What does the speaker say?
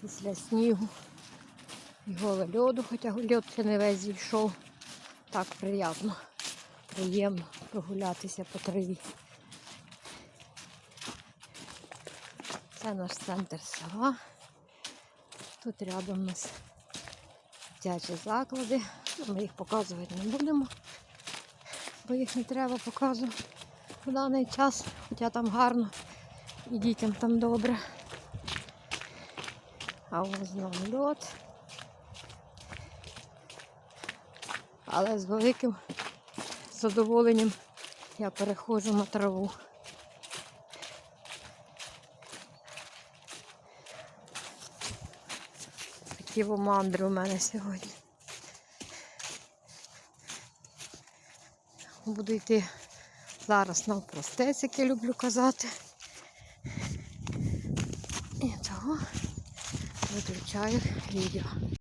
після снігу і голе льоду, хоча льод ще не весь зійшов. Так приємно, приємно прогулятися по траві. Це наш центр села. Тут рядом у нас дитячі заклади. Ми їх показувати не будемо, бо їх не треба показувати в даний час, хоча там гарно і дітям там добре. А ось знову льот. Але з великим задоволенням я переходжу на траву. Такі во мандри у мене сьогодні. Буду йти зараз навпростець, як я люблю казати. І того виключаю відео.